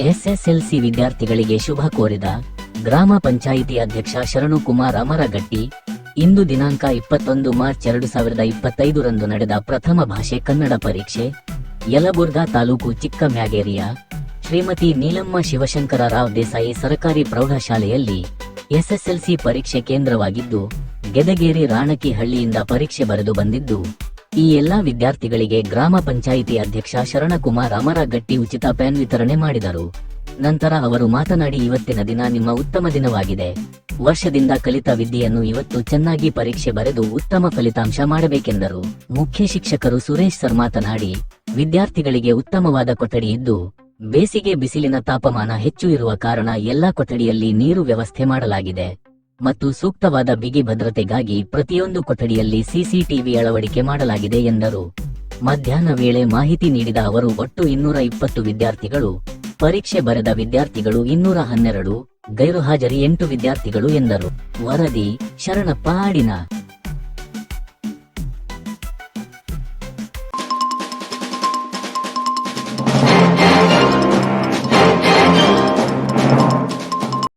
SSLC ವಿದ್ಯಾರ್ಥಿಗಳಿಗೆ ಶುಭ ಕೋರಿದ ಗ್ರಾಮ ಪಂಚಾಯಿತಿ ಅಧ್ಯಕ್ಷ ಶರಣು ಕುಮಾರ್ ಅಮರಗಟ್ಟಿ, ಇಂದು ದಿನಾಂಕ ಇಪ್ಪತ್ತೊಂದು ಮಾರ್ಚ್ ಎರಡು ಸಾವಿರದ ಇಪ್ಪತ್ತೈದರಂದು ನಡೆದ ಪ್ರಥಮ ಭಾಷೆ ಕನ್ನಡ ಪರೀಕ್ಷೆ, ಯಲಬುರ್ಗಾ ತಾಲೂಕು ಚಿಕ್ಕ ಮ್ಯಾಗೇರಿಯ ಶ್ರೀಮತಿ ನೀಲಮ್ಮ ಶಿವಶಂಕರ ರಾವ್ ದೇಸಾಯಿ ಸರಕಾರಿ ಪ್ರೌಢಶಾಲೆಯಲ್ಲಿ ಎಸ್ಎಸ್ಎಲ್ಸಿ ಪರೀಕ್ಷೆ ಕೇಂದ್ರವಾಗಿದ್ದು, ಗೆದಗೇರಿ ರಾಣಕಿಹಳ್ಳಿಯಿಂದ ಪರೀಕ್ಷೆ ಬರೆದು ಬಂದಿದ್ದು ಈ ಎಲ್ಲಾ ವಿದ್ಯಾರ್ಥಿಗಳಿಗೆ ಗ್ರಾಮ ಪಂಚಾಯಿತಿ ಅಧ್ಯಕ್ಷ ಶರಣಕುಮಾರ್ ಅಮರಗಟ್ಟಿ ಉಚಿತ ಪ್ಯಾನ್ ವಿತರಣೆ ಮಾಡಿದರು. ನಂತರ ಅವರು ಮಾತನಾಡಿ, ಇವತ್ತಿನ ದಿನ ನಿಮ್ಮ ಉತ್ತಮ ದಿನವಾಗಿದೆ. ವರ್ಷದಿಂದ ಕಲಿತ ವಿದ್ಯೆಯನ್ನು ಇವತ್ತು ಚೆನ್ನಾಗಿ ಪರೀಕ್ಷೆ ಬರೆದು ಉತ್ತಮ ಫಲಿತಾಂಶ ಮಾಡಬೇಕೆಂದರು. ಮುಖ್ಯ ಶಿಕ್ಷಕರು ಸುರೇಶ್ ಸರ್ ಮಾತನಾಡಿ, ವಿದ್ಯಾರ್ಥಿಗಳಿಗೆ ಉತ್ತಮವಾದ ಕೊಠಡಿ ಇದ್ದು, ಬೇಸಿಗೆ, ಬಿಸಿಲಿನ ತಾಪಮಾನ ಹೆಚ್ಚು ಇರುವ ಕಾರಣ ಎಲ್ಲಾ ಕೊಠಡಿಯಲ್ಲಿ ನೀರು ವ್ಯವಸ್ಥೆ ಮಾಡಲಾಗಿದೆ. ಮತ್ತು ಸೂಕ್ತವಾದ ಬಿಗಿ ಭದ್ರತೆಗಾಗಿ ಪ್ರತಿಯೊಂದು ಕೊಠಡಿಯಲ್ಲಿ ಸಿಸಿಟಿವಿ ಅಳವಡಿಕೆ ಮಾಡಲಾಗಿದೆ ಎಂದರು. ಮಧ್ಯಾಹ್ನ ವೇಳೆ ಮಾಹಿತಿ ನೀಡಿದ ಅವರು, ಒಟ್ಟು ಇನ್ನೂರ ಇಪ್ಪತ್ತು ವಿದ್ಯಾರ್ಥಿಗಳು, ಪರೀಕ್ಷೆ ಬರೆದ ವಿದ್ಯಾರ್ಥಿಗಳು ಇನ್ನೂರ ಹನ್ನೆರಡು, ಗೈರುಹಾಜರಿ ಎಂಟು ವಿದ್ಯಾರ್ಥಿಗಳು ಎಂದರು. ವರದಿ ಶರಣಪ್ಪ ಆಡಿನ